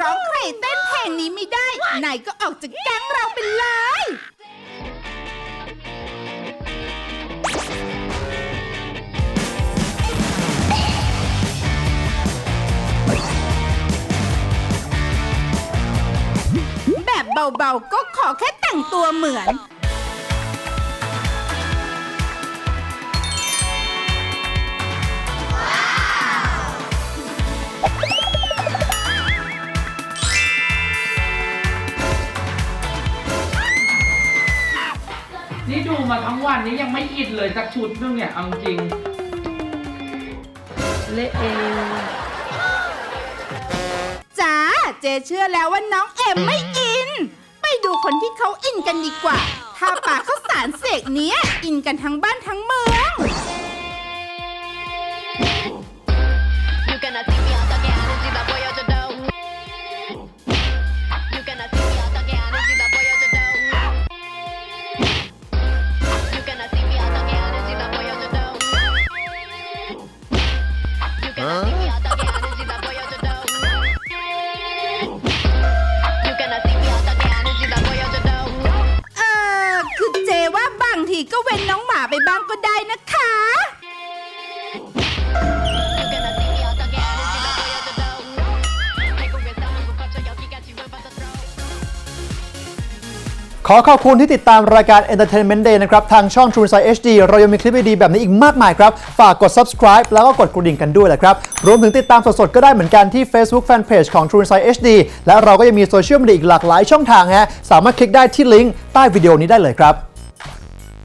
ร้อย่างนี้ไม่ได้นายก็ออกจากแก๊งเราไปเลย แบบเบาๆก็ขอแค่แต่งตัวเหมือน นี่ดูมาทั้งวันนี้ยังไม่อินเลยสักชุดนึงเนี่ยเอาจริง เละเองจ้าเจเชื่อแล้วว่าน้องเอ็มไม่อิน ไปดูคนที่เขาอินกันดีกว่า ถ้าป่าเขาวสารเสกเนี้ย อินกันทั้งบ้านทั้งเมือง ทีก็เว้นน้องหมาไปบ้างก็ได้นะคะ ขอขอบคุณที่ติดตามรายการ Entertainment Day นะครับ ทางช่อง True Insight HD เรายังมีคลิปดีๆแบบนี้อีกมากมายครับ ฝากกด subscribe แล้วก็กดกระดิ่งกันด้วยแหละครับ รวมถึงติดตามสดๆ ก็ได้เหมือนกันที่ Facebook Fanpage ของ True Insight HD และเราก็ยังมีโซเชียลมีเดียอีกหลากหลายช่องทางฮะสามารถคลิกได้ที่ลิงก์ใต้วิดีโอนี้ได้เลยครับ